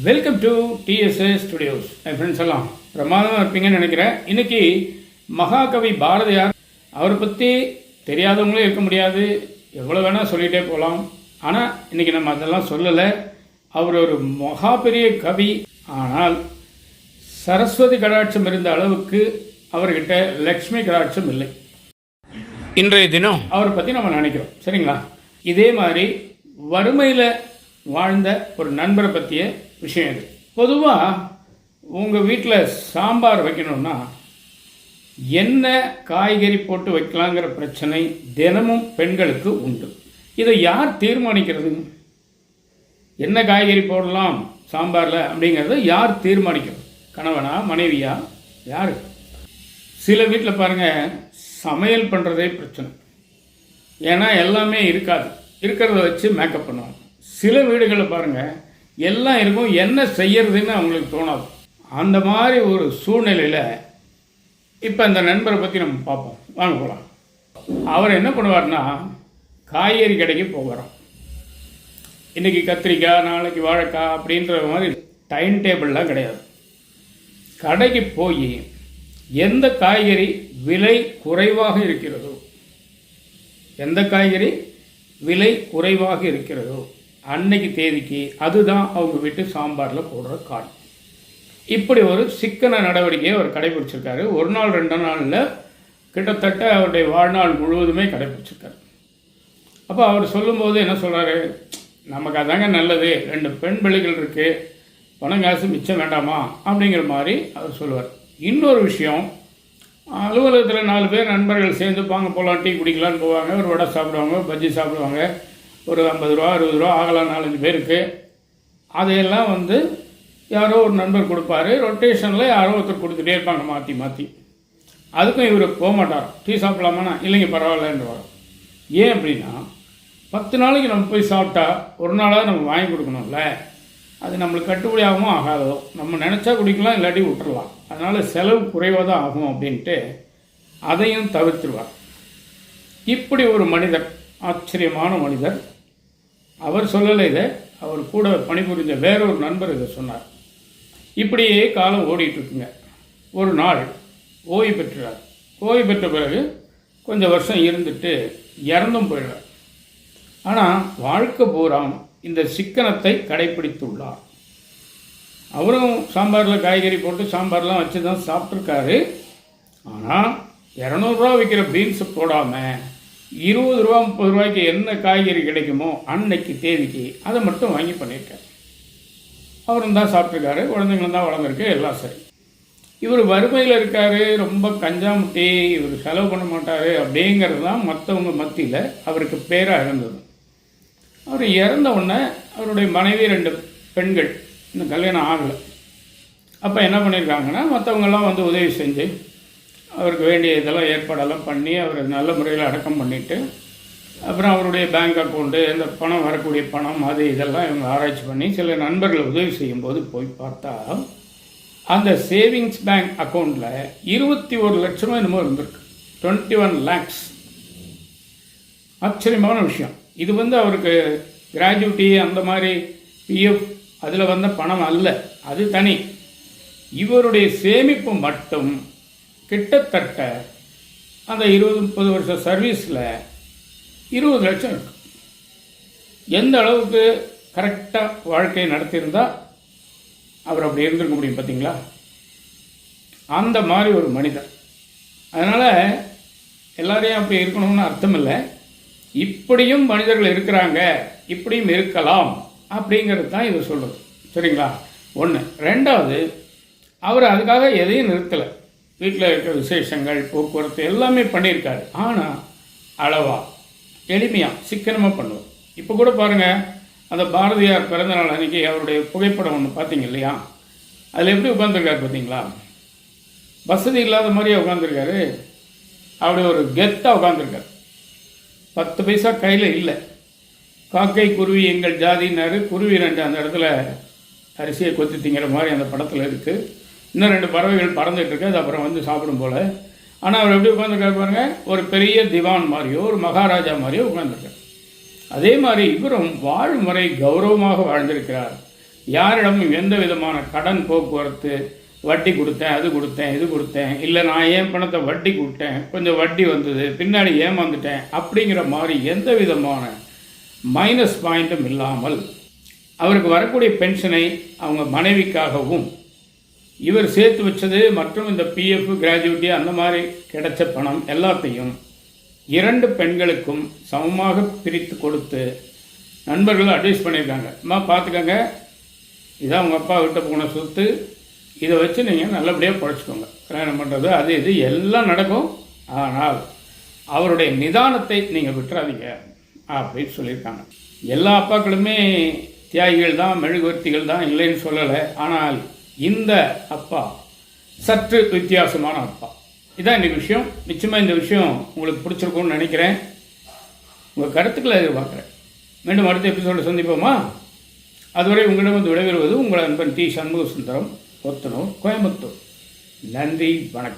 Welcome to D S A studios N friends எல்லாம் பிரமாதமாக இருப்பீங்கன்னு நினைக்கிறேன். இன்னைக்கு மகாகவி பாரதியார் அவரை பற்றி தெரியாதவங்களே இருக்க முடியாது. எவ்வளோ வேணால் சொல்லிகிட்டே போகலாம் ஆனால் இன்னைக்கு நம்ம அதெல்லாம் சொல்லலை. அவர் ஒரு மகா பெரிய கவி. ஆனால் சரஸ்வதி கடாட்சம் இருந்த அளவுக்கு அவர்கிட்ட லக்ஷ்மி கடாட்சம் இல்லை. இன்றைய தினம் அவரை பற்றி நம்ம நினைக்கிறோம். சரிங்களா? இதே மாதிரி வறுமையில் வாழ்ந்த ஒரு நண்பரை பற்றிய விஷயம் இது பொதுவாக உங்கள் வீட்டில் சாம்பார் வைக்கணும்னா என்ன காய்கறி போட்டு வைக்கலாங்கிற பிரச்சனை தினமும் பெண்களுக்கு உண்டு. இதை யார் தீர்மானிக்கிறது? என்ன காய்கறி போடலாம் சாம்பாரில் அப்படிங்கிறத யார் தீர்மானிக்கிறது? கணவனா மனைவியா யார்? சில வீட்டில் பாருங்கள் சமையல் பண்ணுறதே பிரச்சனை. ஏன்னா எல்லாமே இருக்காது. இருக்கிறத வச்சு மேக்கப் பண்ணுவாங்க. சில வீடுகளில் பாருங்கள் எல்லாம் இருக்கும் என்ன செய்யறதுன்னு அவங்களுக்கு தோணாது. அந்த மாதிரி ஒரு சூழ்நிலையில் இப்போ இந்த நண்பரை பற்றி நம்ம பார்ப்போம். வாங்க போகலாம் அவர் என்ன பண்ணுவார்னா காய்கறி கடைக்கு போகிறோம் இன்றைக்கி கத்திரிக்காய் நாளைக்கு வாழைக்காய் அப்படின்ற மாதிரி டைம் டேபிள்லாம் கிடையாது. கடைக்கு போய் எந்த காய்கறி விலை குறைவாக இருக்கிறதோ எந்த காய்கறி விலை குறைவாக இருக்கிறதோ அன்னைக்கு தேதிக்கு அதுதான் அவங்க வீட்டு சாம்பாரில் போடுற காய். இப்படி ஒரு சிக்கன நடவடிக்கையை அவர் கடைபிடிச்சிருக்காரு. ஒரு நாள் ரெண்டு நாளில் கிட்டத்தட்ட அவருடைய வாழ்நாள் முழுவதுமே கடைபிடிச்சிருக்காரு. அப்போ அவர் சொல்லும்போது என்ன சொல்கிறாரு நமக்கு அதாங்க நல்லது. ரெண்டு பெண் பிள்ளைகள் இருக்குது பணம் காசு மிச்சம் வேண்டாமா? அப்படிங்கிற மாதிரி அவர் சொல்லுவார். இன்னொரு விஷயம் அலுவலகத்தில் நாலு பேர் நண்பர்கள் சேர்ந்து வாங்க போகலாம் டீ குடிக்கலான்னு போவாங்க. ஒரு வடை சாப்பிடுவாங்க பஜ்ஜி சாப்பிடுவாங்க. ஒரு ஐம்பது ரூபா அறுபது ரூபா ஆகலாம் நாலஞ்சு பேருக்கு. அதையெல்லாம் வந்து யாரோ ஒரு நண்பர் கொடுப்பாரு. ரொட்டேஷனில் யாரோ ஒருத்தர் கொடுத்துட்டே இருப்பாங்க மாற்றி மாற்றி அதுக்கும் இவர் போக மாட்டார் டீ சாப்பிடலாமாண்ணா? இல்லைங்க பரவாயில்லன்னு வரும் ஏன் அப்படின்னா பத்து நாளைக்கு நம்ம போய் சாப்பிட்டா ஒரு நாளாவது நம்ம வாங்கி கொடுக்கணும்ல. அது நம்மளுக்கு கட்டுப்படி ஆகுமோ ஆகாதோ. நம்ம நினச்சா குடிக்கலாம் இல்லாட்டி விட்டுறலாம். அதனால் செலவு குறைவாக தான் ஆகும் அப்படின்ட்டு அதையும் தவிர்த்துருவார். இப்படி ஒரு மனிதர் ஆச்சரியமான மனிதர் அவர் சொல்லலை இதை. அவர் கூட பணிபுரிஞ்ச வேறொரு நண்பர் இதை சொன்னார். இப்படியே காலம் ஓடிட்டுருக்குங்க. ஒரு நாள் ஓய்வு பெற்றார். ஓய்வு பெற்ற பிறகு கொஞ்சம் வருஷம் இருந்துட்டு இறந்தும் போயிடுறார். ஆனால் வாழ்க்கை பூராம் இந்த சிக்கனத்தை கடைபிடித்துள்ளார் அவரும் சாம்பாரில் காய்கறி போட்டு சாம்பார்லாம் வச்சு தான் சாப்பிட்ருக்காரு ஆனால் இரநூறுவா விற்கிற பீன்ஸை போடாமல் இருபது ரூபா முப்பது ரூபாய்க்கு என்ன காய்கறி கிடைக்குமோ அன்னைக்கு தேதிக்கு அதை மட்டும் வாங்கி பண்ணியிருக்காரு. அவரும் தான் சாப்பிட்ருக்காரு குழந்தைங்களும் தான் வளர்ந்துருக்கு எல்லாம் சரி. இவர் வறுமையில் இருக்கார் ரொம்ப கஞ்சாமுட்டி இவர் செலவு பண்ண மாட்டார் அப்படிங்கிறது தான் மற்றவங்க மத்தியில் அவருக்கு பேராக இருந்தது. அவர் இறந்த உடனே அவருடைய மனைவி ரெண்டு பெண்கள் இன்னும் கல்யாணம் ஆகலை. அப்போ என்ன பண்ணியிருக்காங்கன்னா மற்றவங்கெல்லாம் வந்து உதவி செஞ்சு அவருக்கு வேண்டிய இதெல்லாம் ஏற்பாடெல்லாம் பண்ணி அவரை நல்ல முறையில் அடக்கம் பண்ணிவிட்டு அப்புறம் அவருடைய பேங்க் அக்கௌண்ட்டு இந்த பணம் வரக்கூடிய பணம் அது இதெல்லாம் இவங்க ஆராய்ச்சி பண்ணி சில நண்பர்கள் உதவி செய்யும்போது போய் பார்த்தா அந்த சேவிங்ஸ் பேங்க் அக்கௌண்ட்டில் இருபத்தி ஒரு லட்சமோ என்னமோ இருந்திருக்கு. டுவெண்ட்டி ஒன் லேக்ஸ் ஆச்சரியமான விஷயம். இது வந்து அவருக்கு கிராஜுவிட்டி அந்த மாதிரி பிஎஃப் அதில் வந்த பணம் அல்ல. அது தனி. இவருடைய சேமிப்பு மட்டும் கிட்டத்தட்ட அந்த இருபது முப்பது வருஷம் சர்வீஸில் இருபது லட்சம் இருக்கும் எந்த அளவுக்கு கரெக்டாக வாழ்க்கையை நடத்தியிருந்தால் அவர் அப்படி இருந்திருக்க முடியும் பார்த்தீங்களா அந்த மாதிரி ஒரு மனிதர். அதனால் எல்லாரையும் அப்படி இருக்கணும்னு அர்த்தம் இல்லை இப்படியும் மனிதர்கள் இருக்கிறாங்க இப்படியும் இருக்கலாம் அப்படிங்கிறது தான் இது சொல்கிறது சரிங்களா? ஒன்று ரெண்டாவது அவர் அதுக்காக எதையும் நிறுத்தலை. வீட்டில் இருக்கிற விசேஷங்கள் போக்குவரத்து எல்லாமே பண்ணியிருக்காரு. ஆனால் அளவாக எளிமையாக சிக்கனமாக பண்ணுவார். இப்போ கூட பாருங்கள் அந்த பாரதியார் பிறந்தநாள் அன்றைக்கி அவருடைய புகைப்படம் ஒன்று பார்த்தீங்க இல்லையா? அதில் எப்படி உட்காந்துருக்காரு பார்த்தீங்களா? வசதி இல்லாத மாதிரியே உட்காந்துருக்காரு அப்படி ஒரு கெத்தாக உட்காந்துருக்காரு பத்து பைசா கையில் இல்லை. காக்கை குருவி எங்கள் ஜாதினாரு குருவி ரெண்டு அந்த இடத்துல அரிசியை கொத்தி திங்கிற மாதிரி அந்த படத்தில் இருக்குது இன்னும் ரெண்டு பறவைகள் பறந்துட்டு இருக்கு அது அப்புறம் வந்து சாப்பிடும் போல். ஆனால் அவர் எப்படி உட்காந்துருக்காரு பாருங்க ஒரு பெரிய திவான் மாதிரியோ ஒரு மகாராஜா மாதிரியோ உட்காந்துருக்கார் அதே மாதிரி இவரும் வாழ்முறை கௌரவமாக வாழ்ந்திருக்கிறார். யாரிடமும் எந்த விதமான கடன் போக்குவரத்து வட்டி கொடுத்தேன் அது கொடுத்தேன் இது கொடுத்தேன் இல்லை நான் ஏன் பணத்தை வட்டி கொடுத்தேன் கொஞ்சம் வட்டி வந்தது பின்னாடி ஏமாந்துட்டேன் அப்படிங்கிற மாதிரி எந்த விதமான மைனஸ் பாயிண்ட்டும் இல்லாமல் அவருக்கு வரக்கூடிய பென்ஷனை அவங்க மனைவிக்காகவும் இவர் சேர்த்து வச்சது மற்றும் இந்த பிஎஃப் கிராஜுவிட்டி அந்த மாதிரி கிடைச்ச பணம் எல்லாத்தையும் இரண்டு பெண்களுக்கும் சமமாக பிரித்து கொடுத்து நண்பர்கள் அட்வைஸ் பண்ணியிருக்காங்க. அம்மா பார்த்துக்கங்க. இதான் உங்கள் அப்பா விட்டு போன சொத்து. இதை வச்சு நீங்கள் நல்லபடியாக பழச்சிக்கோங்க. கல்யாணம் பண்ணுறது அது இது எல்லாம் நடக்கும். ஆனால் அவருடைய நிதானத்தை நீங்கள் விட்டுறாதீங்க அப்படின்னு சொல்லியிருக்காங்க. எல்லா அப்பாக்களுமே தியாகிகள் தான் மெழுகுவர்த்திகள் தான் இல்லைன்னு சொல்லலை. ஆனால் இந்த அப்பா சற்று வித்தியாசமான அப்பா. இதான் இந்த விஷயம். நிச்சயமாக இந்த விஷயம் உங்களுக்கு பிடிச்சிருக்கும்னு நினைக்கிறேன். உங்கள் கருத்துக்களை எதிர்பார்க்குறேன். மீண்டும் அடுத்த எபிசோடு சந்திப்போமா? அதுவரை உங்களிடம் வந்து விடைபெறுவது உங்கள் அன்பன் டி. சண்முக சுந்தரம் கொத்தனூர் கோயம்புத்தூர். நன்றி வணக்கம்.